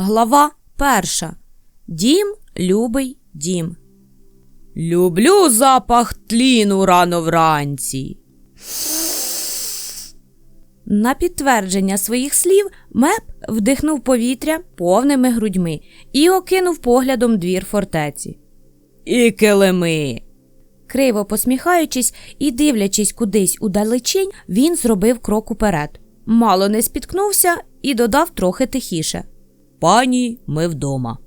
Глава перша. Дім, любий дім. Люблю запах тліну рано вранці. На підтвердження своїх слів Меп вдихнув повітря повними грудьми і окинув поглядом двір фортеці. І килими. Криво посміхаючись і дивлячись кудись удалечінь, він зробив крок уперед. Мало не спіткнувся і додав трохи тихіше. Пані, ми вдома.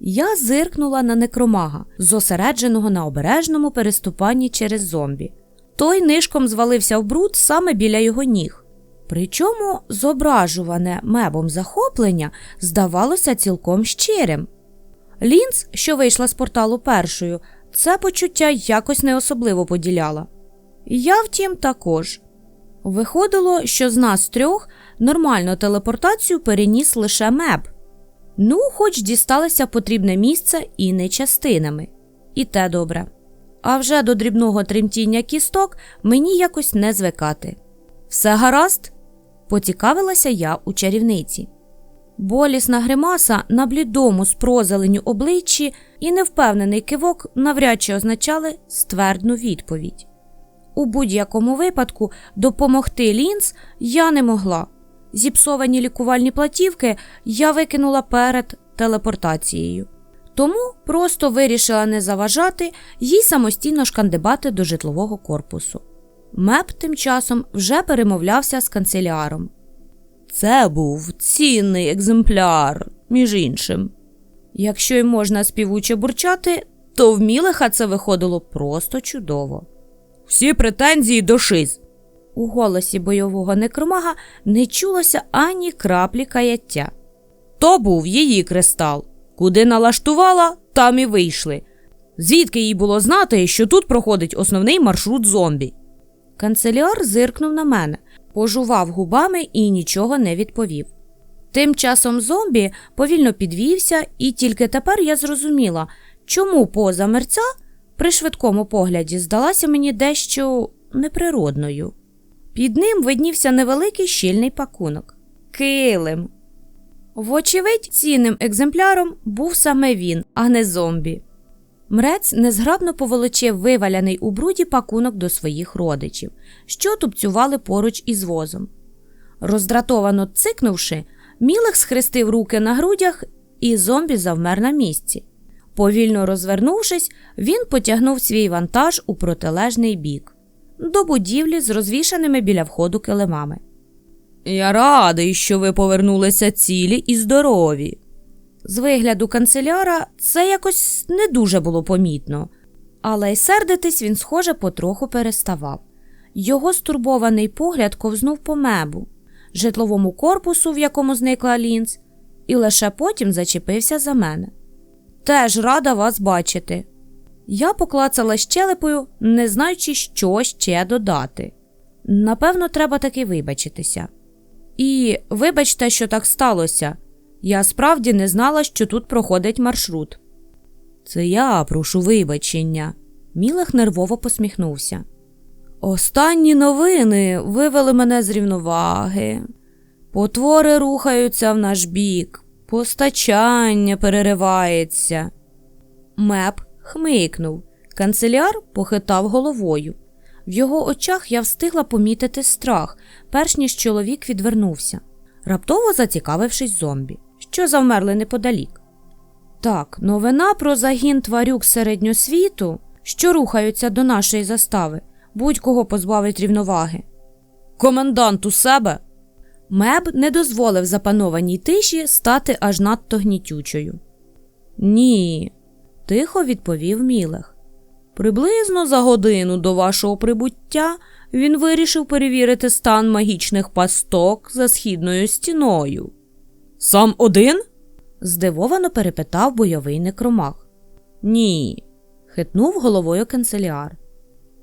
Я зиркнула на некромага, зосередженого на обережному переступанні через зомбі. Той нишком звалився в бруд саме біля його ніг. Причому зображуване мебом захоплення здавалося цілком щирим. Лінц, що вийшла з порталу першою, це почуття якось не особливо поділяла. Я, втім, також. Виходило, що з нас трьох нормальну телепортацію переніс лише меб. Ну, хоч дісталося потрібне місце і не частинами. І те добре. А вже до дрібного тремтіння кісток мені якось не звикати. Все гаразд? поцікавилася я у чарівниці. Болісна гримаса на блідому з прозеленю обличчі і невпевнений кивок навряд чи означали ствердну відповідь. У будь-якому випадку допомогти лінз я не могла. Зіпсовані лікувальні платівки я викинула перед телепортацією. Тому просто вирішила не заважати їй самостійно шкандибати до житлового корпусу. Меп тим часом вже перемовлявся з канцеляром. Це був цінний екземпляр, між іншим. Якщо й можна співуче бурчати, то в Мілеха це виходило просто чудово. Всі претензії до шиз. У голосі бойового некромага не чулося ані краплі каяття. То був її кристал. Куди налаштувала, там і вийшли. Звідки їй було знати, що тут проходить основний маршрут зомбі? Канцеляр зиркнув на мене, пожував губами і нічого не відповів. Тим часом зомбі повільно підвівся, і тільки тепер я зрозуміла, чому поза мерця при швидкому погляді здалася мені дещо неприродною. Під ним виднівся невеликий щільний пакунок килим. Вочевидь, цінним екземпляром був саме він, а не зомбі. Мрець незграбно поволочив виваляний у бруді пакунок до своїх родичів, що тупцювали поруч із возом. Роздратовано цикнувши, Мілех схрестив руки на грудях, і зомбі завмер на місці. Повільно розвернувшись, він потягнув свій вантаж у протилежний бік до будівлі з розвішаними біля входу килимами. Я радий, що ви повернулися цілі і здорові. З вигляду канцеляра це якось не дуже було помітно, але й сердитись він, схоже, потроху переставав. Його стурбований погляд ковзнув по мебу, житловому корпусу, в якому зникла лінз, і лише потім зачепився за мене. Теж рада вас бачити. Я поклацала щелепою, не знаючи, що ще додати. Напевно, треба таки вибачитися. І вибачте, що так сталося. Я справді не знала, що тут проходить маршрут. Це я прошу вибачення. Мілех нервово посміхнувся. Останні новини вивели мене з рівноваги. Потвори рухаються в наш бік, постачання переривається. Меп хмикнув. Канцеляр похитав головою. В його очах я встигла помітити страх, перш ніж чоловік відвернувся, раптово зацікавившись зомбі, що завмерли неподалік. Так, новина про загін тварюк середньосвіту, що рухаються до нашої застави, будь-кого позбавить рівноваги. Комендант у себе. Меб не дозволив запанованій тиші стати аж надто гнітючою. Ні, тихо відповів Мілех. Приблизно за годину до вашого прибуття він вирішив перевірити стан магічних пасток за східною стіною. Сам один? здивовано перепитав бойовий некромах. Ні, хитнув головою канцеляр.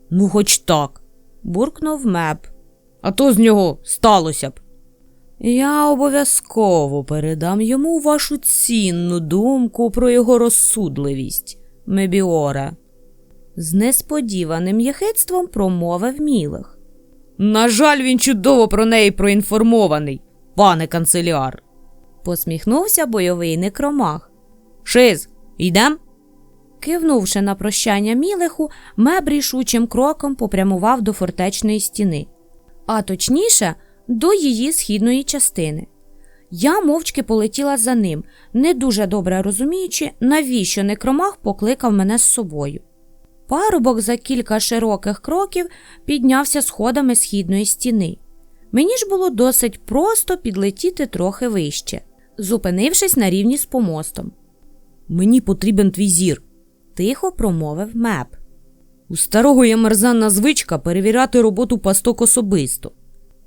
Ну, хоч так, буркнув меб. А то з нього сталося б. Я обов'язково передам йому вашу цінну думку про його розсудливість, Мебіоре. З несподіваним яхидством промовив Мілех. На жаль, він чудово про неї проінформований, пане канцеляр. посміхнувся бойовий некромах. Шиз, йдем? Кивнувши на прощання мілиху, меб рішучим кроком попрямував до фортечної стіни, а точніше, до її східної частини. Я мовчки полетіла за ним, не дуже добре розуміючи, навіщо некромах покликав мене з собою. Парубок за кілька широких кроків піднявся сходами східної стіни. Мені ж було досить просто підлетіти трохи вище, зупинившись на рівні з помостом. Мені потрібен твій зір, тихо промовив меп. У старого є мерзанна звичка перевіряти роботу пасток особисто.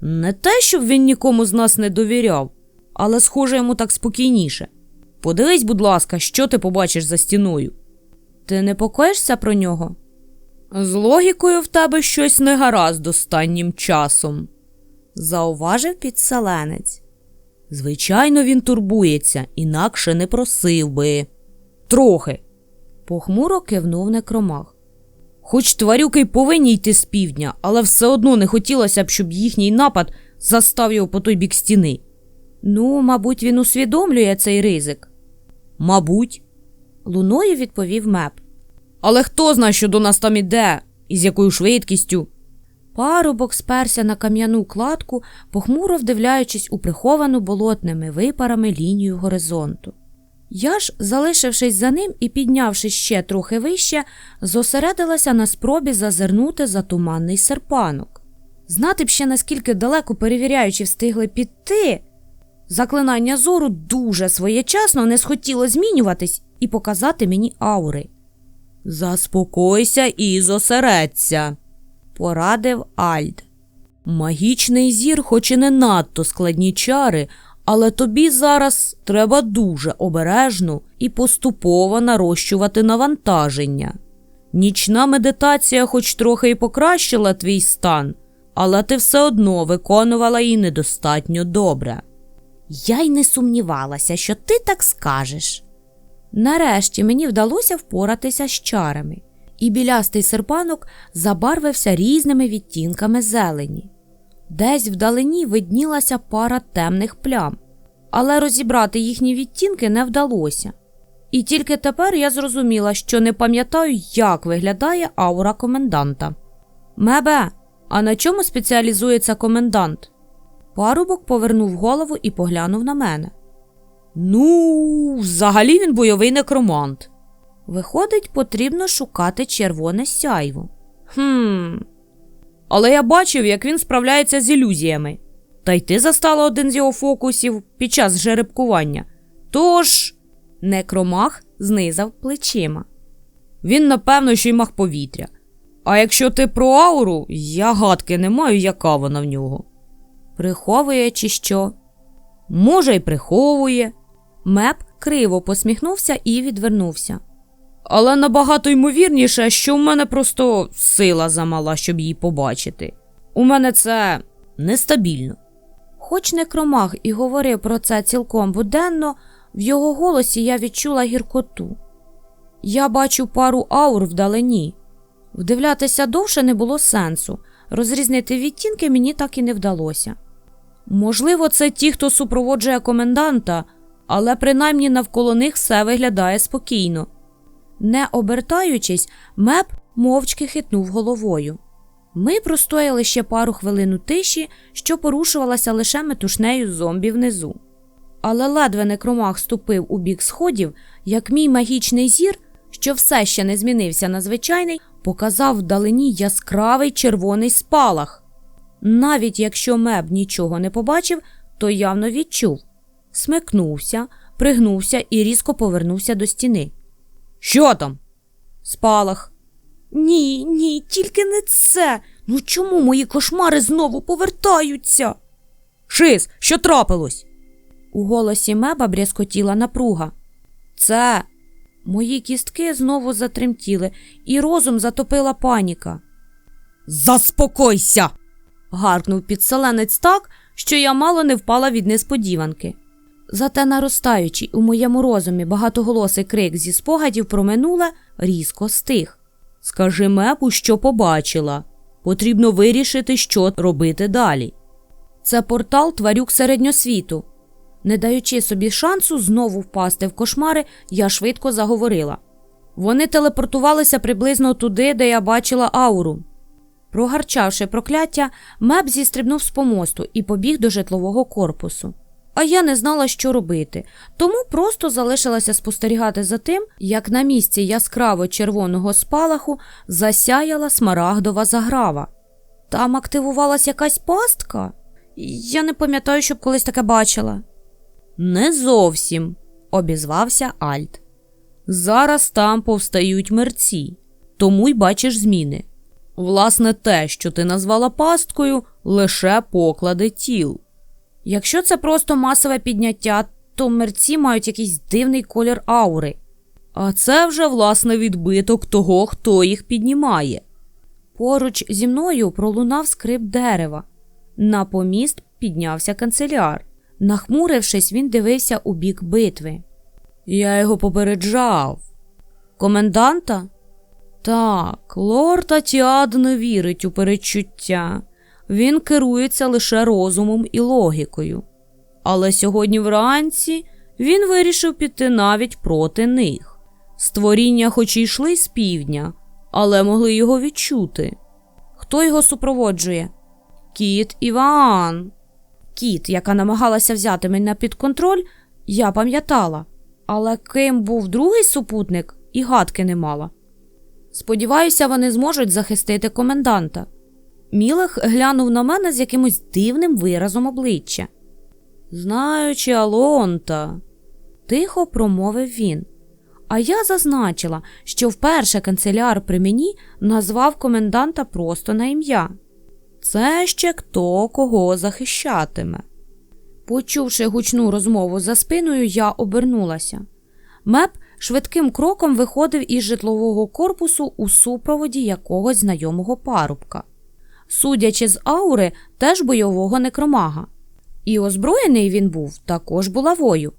Не те, щоб він нікому з нас не довіряв, але схоже йому так спокійніше. Подивись, будь ласка, що ти побачиш за стіною. Ти непокоїшся про нього? З логікою в тебе щось не гаразд останнім часом, зауважив підселенець. Звичайно, він турбується, інакше не просив би. Трохи. Похмуро кивнув некромах. Хоч тварюки й повинні йти з півдня, але все одно не хотілося б, щоб їхній напад застав його по той бік стіни. Ну, мабуть, він усвідомлює цей ризик. Мабуть, луною відповів меп. Але хто знає, що до нас там іде, і з якою швидкістю? Парубок сперся на кам'яну кладку, похмуро вдивляючись у приховану болотними випарами лінію горизонту. Я ж, залишившись за ним і піднявшись ще трохи вище, зосередилася на спробі зазирнути за туманний серпанок. Знати б ще, наскільки далеко перевіряючи встигли піти. Заклинання зору дуже своєчасно не схотіло змінюватись і показати мені аури. Заспокойся і зосередься, порадив Альд. Магічний зір, хоч і не надто складні чари, але тобі зараз треба дуже обережно і поступово нарощувати навантаження. Нічна медитація, хоч трохи і покращила твій стан, але ти все одно виконувала її недостатньо добре. Я й не сумнівалася, що ти так скажеш. Нарешті мені вдалося впоратися з чарами, і білястий серпанок забарвився різними відтінками зелені. Десь вдалині виднілася пара темних плям, але розібрати їхні відтінки не вдалося. І тільки тепер я зрозуміла, що не пам'ятаю, як виглядає аура коменданта. Мебе, а на чому спеціалізується комендант? Парубок повернув голову і поглянув на мене. Ну, взагалі він бойовий некромант. Виходить, потрібно шукати червоне сяйво. Хм. Але я бачив, як він справляється з ілюзіями. Та й ти застала один з його фокусів під час жеребкування. Тож, некромах знизав плечима. Він, напевно, ще й мах повітря. А якщо ти про ауру, я гадки не маю, яка вона в нього. Приховує, чи що? Може, й приховує. Меп криво посміхнувся і відвернувся. Але набагато ймовірніше, що в мене просто сила замала, щоб її побачити. У мене це нестабільно. Хоч некромаг і говорив про це цілком буденно, в його голосі я відчула гіркоту. Я бачу пару аур вдалині. Вдивлятися довше не було сенсу, розрізнити відтінки мені так і не вдалося. Можливо, це ті, хто супроводжує коменданта, але принаймні навколо них все виглядає спокійно. Не обертаючись, меп мовчки хитнув головою. Ми простояли ще пару хвилин у тиші, що порушувалася лише метушнею зомбі внизу. Але ледве некромах ступив у бік сходів, як мій магічний зір, що все ще не змінився на звичайний, показав вдалині яскравий червоний спалах. Навіть якщо меб нічого не побачив, то явно відчув. Смикнувся, пригнувся і різко повернувся до стіни. Що там? Спалах. Ні, ні, тільки не це. Ну чому мої кошмари знову повертаються? Шис, що трапилось? У голосі меба брязкотіла напруга. Це мої кістки знову затремтіли, і розум затопила паніка. Заспокойся. гаркнув підселенець так, що я мало не впала від несподіванки. Зате наростаючий у моєму розумі багатоголосий крик зі спогадів про минуле різко стих. Скажи мепу, що побачила. Потрібно вирішити, що робити далі. Це портал тварюк середньосвіту. Не даючи собі шансу знову впасти в кошмари, я швидко заговорила. Вони телепортувалися приблизно туди, де я бачила ауру. Прогарчавши прокляття, меп зістрибнув з помосту і побіг до житлового корпусу. А я не знала, що робити, тому просто залишилася спостерігати за тим, як на місці яскраво червоного спалаху засяяла смарагдова заграва. Там активувалась якась пастка? Я не пам'ятаю, щоб колись таке бачила. Не зовсім, обізвався Альт. Зараз там повстають мерці, тому й бачиш зміни. Власне, те, що ти назвала пасткою, лише поклади тіл. Якщо це просто масове підняття, то мерці мають якийсь дивний колір аури. А це вже власне відбиток того, хто їх піднімає. Поруч зі мною пролунав скрип дерева. На поміст піднявся канцеляр. Нахмурившись, він дивився у бік битви. Я його попереджав. Коменданта? Так, лорд Атіад не вірить у передчуття. Він керується лише розумом і логікою. Але сьогодні вранці він вирішив піти навіть проти них. Створіння, хоч і йшли з півдня, але могли його відчути. Хто його супроводжує? Кіт Іван. Кіт, яка намагалася взяти мене під контроль, я пам'ятала. Але ким був другий супутник, і гадки не мала. Сподіваюся, вони зможуть захистити коменданта. Мілех глянув на мене з якимось дивним виразом обличчя. Знаючи Алонта, тихо промовив він. А я зазначила, що вперше канцеляр при мені назвав коменданта просто на ім'я. Це ще хто кого захищатиме. Почувши гучну розмову за спиною, я обернулася. Меп швидким кроком виходив із житлового корпусу у супроводі якогось знайомого парубка. Судячи з аури, теж бойового некромага. І озброєний він був також булавою.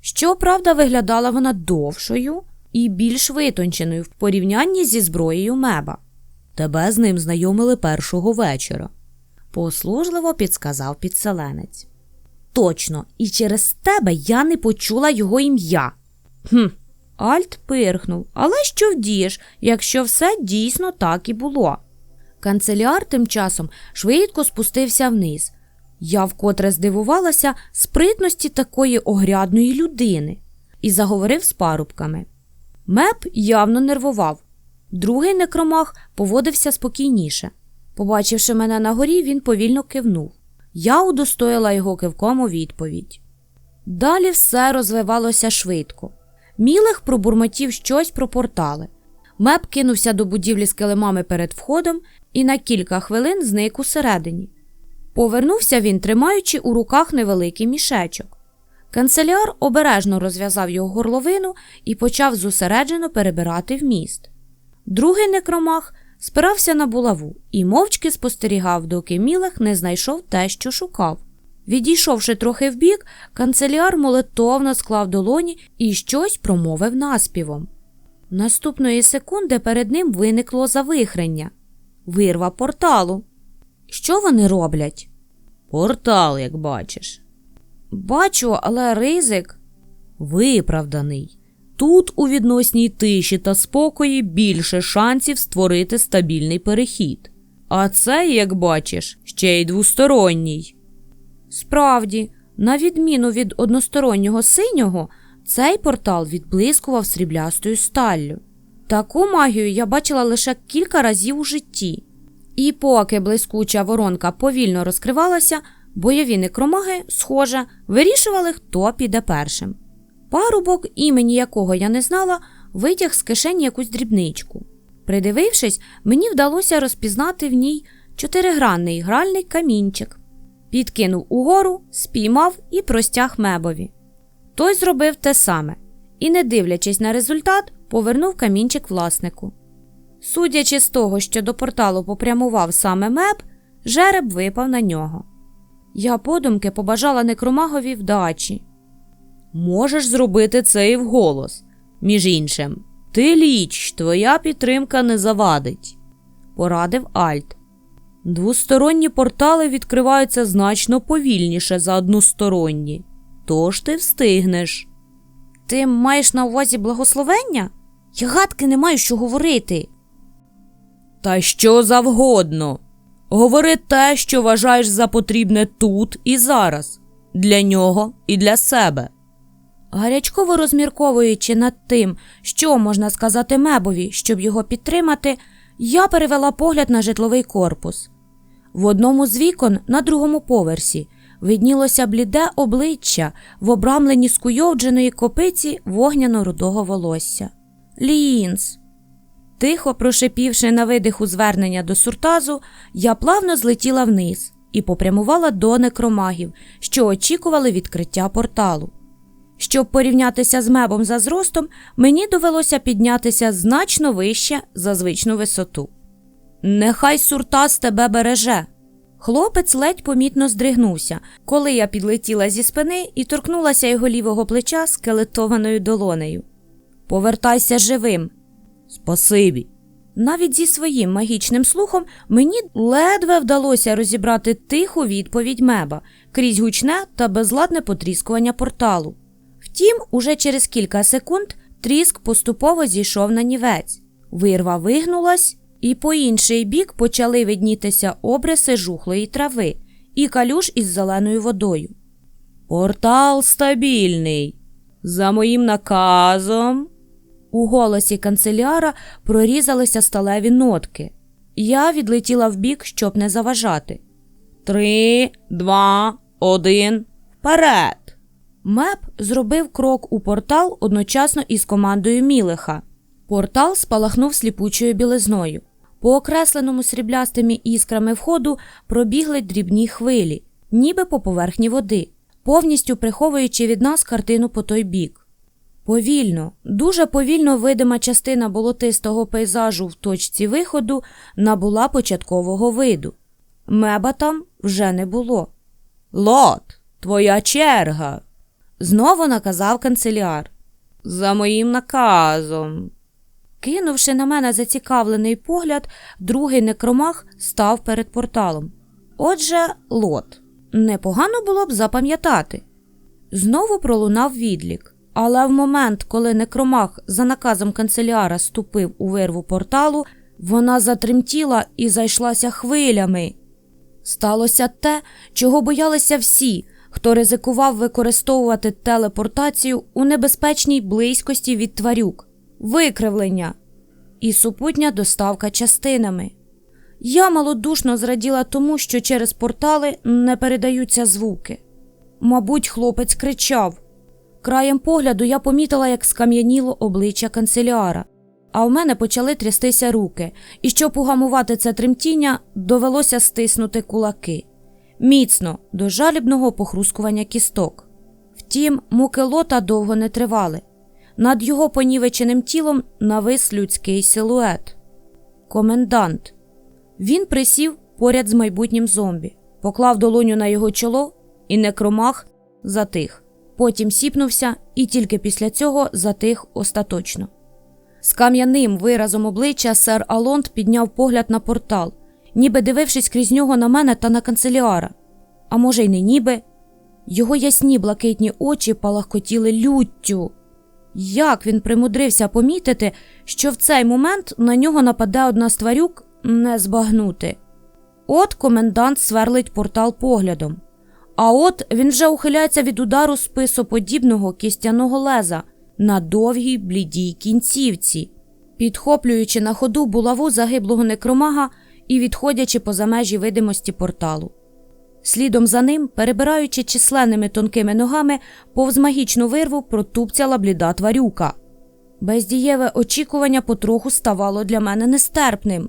Щоправда, виглядала вона довшою і більш витонченою в порівнянні зі зброєю меба. Тебе з ним знайомили першого вечора, послужливо підсказав підселенець. Точно, і через тебе я не почула його ім'я. Хм. Альт пирхнув, але що вдієш, якщо все дійсно так і було. Канцеляр тим часом швидко спустився вниз. Я вкотре здивувалася спритності такої огрядної людини і заговорив з парубками. Меп явно нервував. Другий некромах поводився спокійніше. Побачивши мене на горі, він повільно кивнув. Я удостоїла його кивком у відповідь. Далі все розвивалося швидко. Мілех пробурмотів щось про портали. Меп кинувся до будівлі з килимами перед входом і на кілька хвилин зник усередині. Повернувся він, тримаючи у руках невеликий мішечок. Канцеляр обережно розв'язав його горловину і почав зосереджено перебирати вміст. Другий некромах спирався на булаву і мовчки спостерігав, доки Мілех не знайшов те, що шукав. Відійшовши трохи вбік, канцеляр молитовно склав долоні і щось промовив наспівом. Наступної секунди перед ним виникло завихрення вирва порталу. Що вони роблять? Портал, як бачиш. Бачу, але ризик виправданий. Тут у відносній тиші та спокої більше шансів створити стабільний перехід. А це, як бачиш, ще й двосторонній. Справді, на відміну від одностороннього синього, цей портал відблискував сріблястою сталлю. Таку магію я бачила лише кілька разів у житті. І поки блискуча воронка повільно розкривалася, бойові некромаги, схоже, вирішували, хто піде першим. Парубок, імені якого я не знала, витяг з кишені якусь дрібничку. Придивившись, мені вдалося розпізнати в ній чотиригранний гральний камінчик. Підкинув угору, спіймав і простяг мебові. Той зробив те саме і, не дивлячись на результат, повернув камінчик власнику. Судячи з того, що до порталу попрямував саме меб, жереб випав на нього. Я подумки побажала некромагові вдачі. Можеш зробити це і вголос. Між іншим, ти ліч, твоя підтримка не завадить, порадив Альт. Двосторонні портали відкриваються значно повільніше за односторонні. тож ти встигнеш. Ти маєш на увазі благословення? Я гадки не маю що говорити. Та що завгодно. Говори те, що вважаєш за потрібне тут і зараз, для нього і для себе. Гарячково розмірковуючи над тим, що можна сказати мебові, щоб його підтримати, я перевела погляд на житловий корпус. В одному з вікон на другому поверсі виднілося бліде обличчя в обрамленні скуйовдженої копиці вогняно-рудого волосся. Лінс. Тихо прошипівши на видиху звернення до суртазу, я плавно злетіла вниз і попрямувала до некромагів, що очікували відкриття порталу. Щоб порівнятися з мебом за зростом, мені довелося піднятися значно вище за звичну висоту. Нехай суртаз тебе береже. Хлопець ледь помітно здригнувся, коли я підлетіла зі спини і торкнулася його лівого плеча скелетованою долонею. Повертайся живим. Спасибі. Навіть зі своїм магічним слухом мені ледве вдалося розібрати тиху відповідь меба крізь гучне та безладне потріскування порталу. Втім, уже через кілька секунд тріск поступово зійшов на нівець. Вирва вигнулась, і по інший бік почали виднітися обриси жухлої трави і калюш із зеленою водою. Портал стабільний. За моїм наказом. У голосі канцеляра прорізалися сталеві нотки. Я відлетіла вбік, щоб не заважати. Три, два, один, вперед. Меп зробив крок у портал одночасно із командою Мілиха. Портал спалахнув сліпучою білизною. По окресленому сріблястими іскрами входу пробігли дрібні хвилі, ніби по поверхні води, повністю приховуючи від нас картину по той бік. Повільно, дуже повільно видима частина болотистого пейзажу в точці виходу набула початкового виду. Меба там вже не було. Лот, твоя черга. Знову наказав канцеляр. За моїм наказом. Кинувши на мене зацікавлений погляд, другий некромах став перед порталом. Отже, лот. Непогано було б запам'ятати. Знову пролунав відлік, але в момент, коли некромах за наказом канцеляра ступив у вирву порталу, вона затремтіла і зайшлася хвилями. Сталося те, чого боялися всі, хто ризикував використовувати телепортацію у небезпечній близькості від тварюк, викривлення і супутня доставка частинами. Я малодушно зраділа тому, що через портали не передаються звуки. Мабуть, хлопець кричав. Краєм погляду я помітила, як скам'яніло обличчя канцеляра, а в мене почали трястися руки, і щоб угамувати це тремтіння, довелося стиснути кулаки міцно до жалібного похрускування кісток. Втім, муки лота довго не тривали. Над його понівеченим тілом навис людський силует. Комендант. Він присів поряд з майбутнім зомбі, поклав долоню на його чоло, і некромах затих. Потім сіпнувся і тільки після цього затих остаточно. З кам'яним виразом обличчя сер Алонд підняв погляд на портал, ніби дивившись крізь нього на мене та на канцеляра. А може, й не ніби. Його ясні блакитні очі палахкотіли люттю. Як він примудрився помітити, що в цей момент на нього нападе одна з тварюк не збагнути. От комендант сверлить портал поглядом. А от він вже ухиляється від удару списоподібного кістяного леза на довгій блідій кінцівці, підхоплюючи на ходу булаву загиблого некромага і відходячи поза межі видимості порталу. Слідом за ним, перебираючи численними тонкими ногами, повз магічну вирву протупцяла бліда тварюка. Бездієве очікування потроху ставало для мене нестерпним.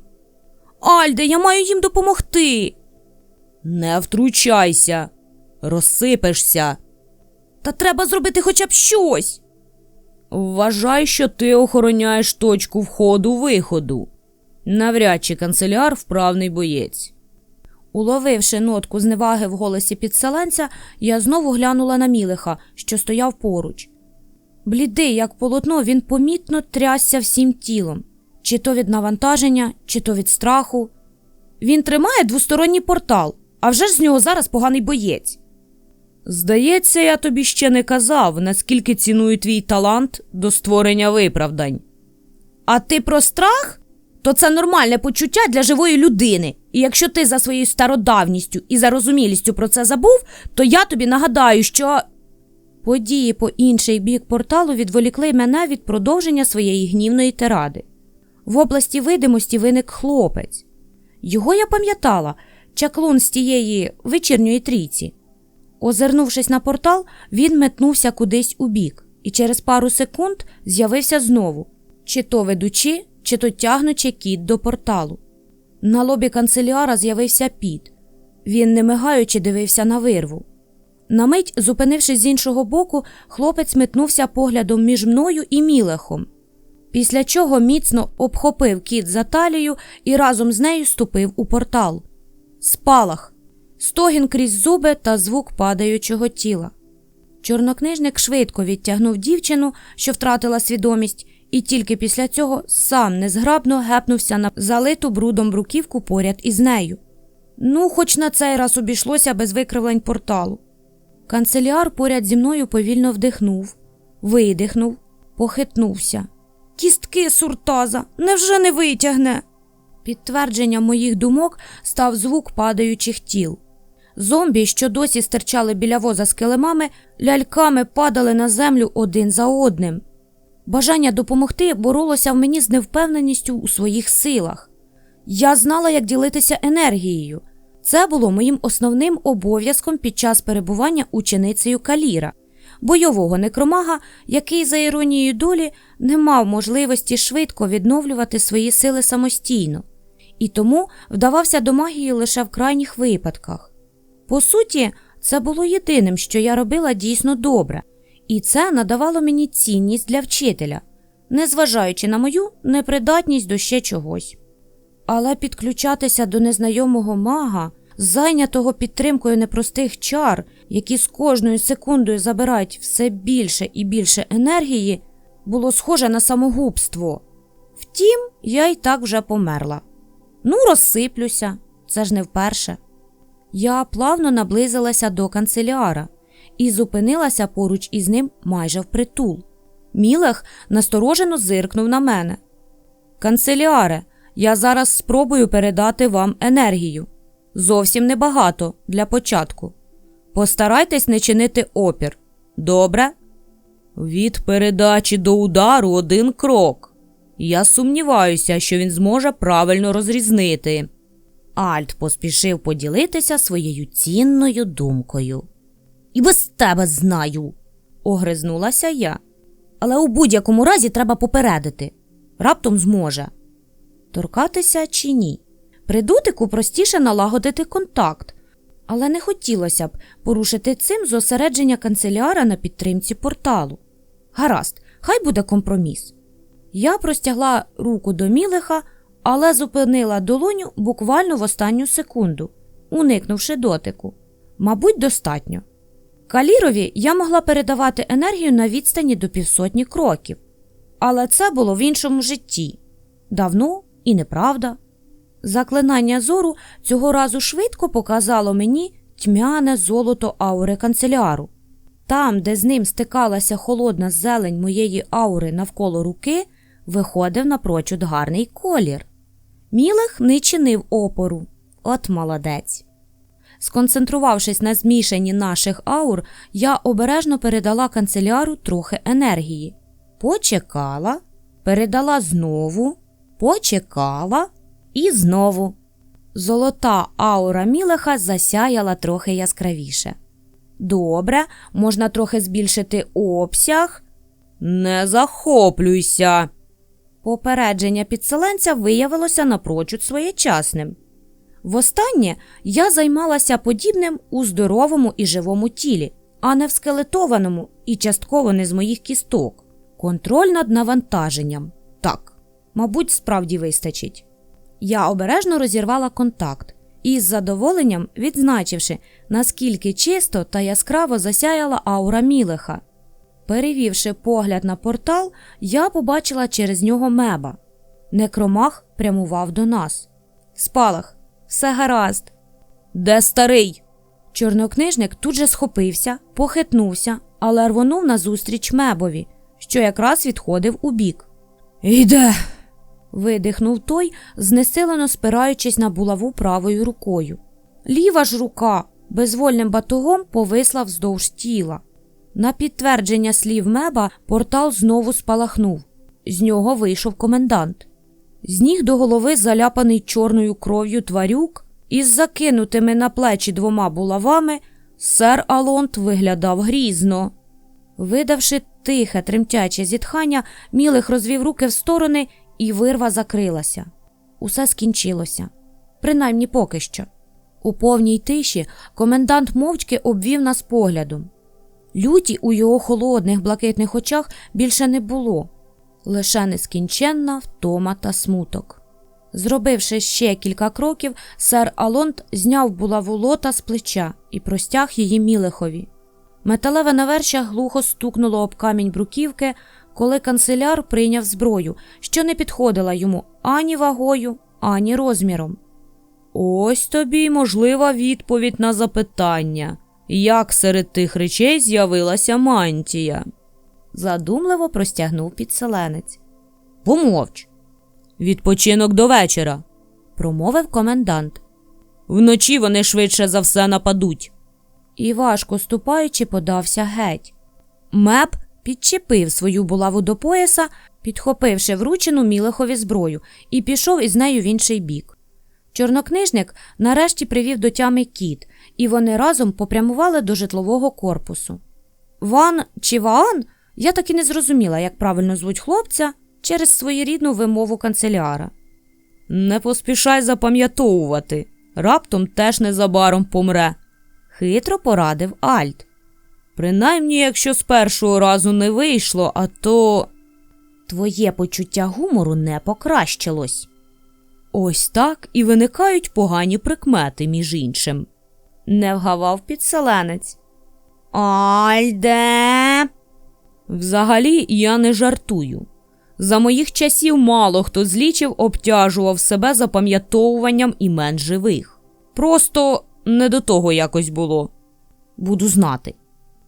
Альде, я маю їм допомогти. Не втручайся, розсипешся. Та треба зробити хоча б щось. Вважай, що ти охороняєш точку входу виходу. Навряд чи канцеляр вправний боєць. Уловивши нотку зневаги в голосі підселенця, я знову глянула на Мілиха, що стояв поруч. Блідий, як полотно, він помітно трясся всім тілом, чи то від навантаження, чи то від страху. Він тримає двосторонній портал, а вже ж з нього зараз поганий боєць. Здається, я тобі ще не казав, наскільки ціную твій талант до створення виправдань. А ти про страх? То це нормальне почуття для живої людини. І якщо ти за своєю стародавністю і зарозумілістю про це забув, то я тобі нагадаю, що. Події по інший бік порталу відволікли мене від продовження своєї гнівної тиради. В області видимості виник хлопець. Його я пам'ятала, чаклун з тієї вечірньої трійці. Озирнувшись на портал, він метнувся кудись у бік і через пару секунд з'явився знову, чи то ведучи, чи то тягнучи кіт до порталу. На лобі канцеляра з'явився піт. Він, не мигаючи, дивився на вирву. На мить, зупинившись з іншого боку, хлопець метнувся поглядом між мною і мілехом, після чого міцно обхопив кіт за талію і разом з нею ступив у портал. Спалах, стогін крізь зуби та звук падаючого тіла. Чорнокнижник швидко відтягнув дівчину, що втратила свідомість, і тільки після цього сам незграбно гепнувся на залиту брудом бруківку поряд із нею. Ну, хоч на цей раз обійшлося без викривлень порталу. Канцеляр поряд зі мною повільно вдихнув, видихнув, похитнувся. Кістки суртаза, невже не витягне? Підтвердженням моїх думок став звук падаючих тіл. Зомбі, що досі стирчали біля воза з килимами, ляльками падали на землю один за одним. Бажання допомогти боролося в мені з невпевненістю у своїх силах. Я знала, як ділитися енергією. Це було моїм основним обов'язком під час перебування ученицею Каліра, бойового некромага, який, за іронією долі, не мав можливості швидко відновлювати свої сили самостійно, і тому вдавався до магії лише в крайніх випадках. По суті, це було єдиним, що я робила дійсно добре, і це надавало мені цінність для вчителя, незважаючи на мою непридатність до ще чогось. Але підключатися до незнайомого мага, зайнятого підтримкою непростих чар, які з кожною секундою забирають все більше і більше енергії, було схоже на самогубство. Втім, я й так вже померла. Ну, розсиплюся, це ж не вперше. Я плавно наблизилася до канцеляра і зупинилася поруч із ним майже впритул. Мілех насторожено зиркнув на мене. Канцеляре, я зараз спробую передати вам енергію. Зовсім небагато для початку. Постарайтесь не чинити опір. Добре? Від передачі до удару один крок. Я сумніваюся, що він зможе правильно розрізнити. Альт поспішив поділитися своєю цінною думкою. І без тебе знаю, огризнулася я. Але у будь-якому разі треба попередити. Раптом зможе. Торкатися чи ні? При дотику простіше налагодити контакт, але не хотілося б порушити цим зосередження канцеляра на підтримці порталу. Гаразд, хай буде компроміс. Я простягла руку до мілиха, але зупинила долоню буквально в останню секунду, уникнувши дотику. Мабуть, достатньо. Калірові я могла передавати енергію на відстані до півсотні кроків, але це було в іншому житті давно і неправда. Заклинання зору цього разу швидко показало мені тьмяне золото аури канцеляру. Там, де з ним стикалася холодна зелень моєї аури навколо руки, виходив напрочуд гарний колір. Мілех не чинив опору. От молодець. Сконцентрувавшись на змішанні наших аур, я обережно передала канцеляру трохи енергії. Почекала, передала знову, почекала і знову. Золота аура мілеха засяяла трохи яскравіше. Добре, можна трохи збільшити обсяг. Не захоплюйся. Попередження підселенця виявилося напрочуд своєчасним. Востаннє я займалася подібним у здоровому і живому тілі, а не в скелетованому і частково не з моїх кісток. Контроль над навантаженням. Так, мабуть, справді вистачить. Я обережно розірвала контакт і з задоволенням відзначивши, наскільки чисто та яскраво засяяла аура мілеха. Перевівши погляд на портал, я побачила через нього меба. Некромах прямував до нас. Спалах, все гаразд. Де старий? Чорнокнижник тут же схопився, похитнувся, але рвонув назустріч мебові, що якраз відходив у бік. Іде. видихнув той, знесилено спираючись на булаву правою рукою. Ліва ж рука безвольним батогом повисла вздовж тіла. На підтвердження слів меба портал знову спалахнув. З нього вийшов комендант. З ніг до голови заляпаний чорною кров'ю тварюк, із закинутими на плечі двома булавами, сер Алонт виглядав грізно. Видавши тихе, тремтяче зітхання, мілих розвів руки в сторони, і вирва закрилася. Усе скінчилося. Принаймні поки що. У повній тиші комендант мовчки обвів нас поглядом. Люті у його холодних блакитних очах більше не було, лише нескінченна втома та смуток. Зробивши ще кілька кроків, сер Алонт зняв булаву лота з плеча і простяг її мілехові. Металеве навершя глухо стукнуло об камінь бруківки, коли канцеляр прийняв зброю, що не підходила йому ані вагою, ані розміром. Ось тобі й можлива відповідь на запитання, як серед тих речей з'явилася мантія. Задумливо простягнув підселенець. Помовч. Відпочинок до вечора, промовив комендант. Вночі вони швидше за все нападуть. І важко ступаючи, подався геть. Меп підчепив свою булаву до пояса, підхопивши вручену мілехові зброю, і пішов із нею в інший бік. Чорнокнижник нарешті привів до тями кіт, і вони разом попрямували до житлового корпусу. Ван чи Ваан? Я так і не зрозуміла, як правильно звуть хлопця через своєрідну вимову канцеляра. Не поспішай запам'ятовувати, раптом теж незабаром помре, хитро порадив Альт. Принаймні, якщо з першого разу не вийшло, а то. Твоє почуття гумору не покращилось. Ось так і виникають погані прикмети, між іншим. Не вгавав підселенець. Альде. Взагалі я не жартую. За моїх часів мало хто з лічів обтяжував себе запам'ятовуванням імен живих. Просто не до того якось було. Буду знати.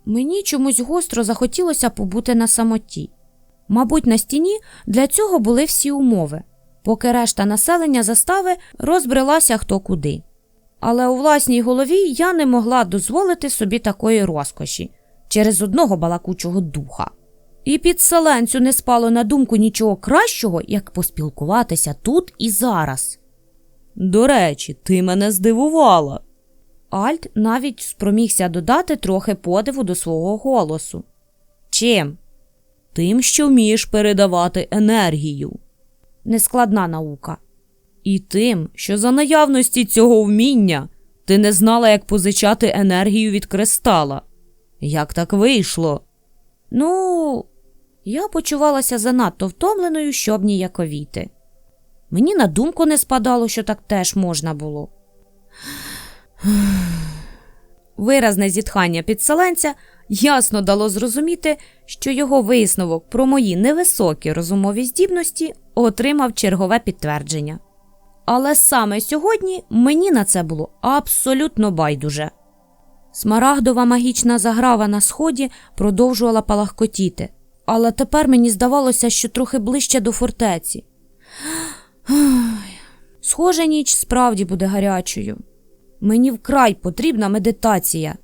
Мені чомусь гостро захотілося побути на самоті. Мабуть, на стіні для цього були всі умови, поки решта населення застави розбрелася хто куди. Але у власній голові я не могла дозволити собі такої розкоші через одного балакучого духа. І підселенцю не спало на думку нічого кращого, як поспілкуватися тут і зараз. До речі, ти мене здивувала. Альт навіть спромігся додати трохи подиву до свого голосу. Чим? Тим, що вмієш передавати енергію. Нескладна наука. І тим, що за наявності цього вміння ти не знала, як позичати енергію від кристала. Як так вийшло? Ну, я почувалася занадто втомленою, щоб ніяковіти. Мені на думку не спадало, що так теж можна було. Виразне зітхання підселенця ясно дало зрозуміти, що його висновок про мої невисокі розумові здібності отримав чергове підтвердження. Але саме сьогодні мені на це було абсолютно байдуже. Смарагдова магічна заграва на сході продовжувала палахкотіти, але тепер мені здавалося, що трохи ближче до фортеці. Схоже, ніч справді буде гарячою. Мені вкрай потрібна медитація.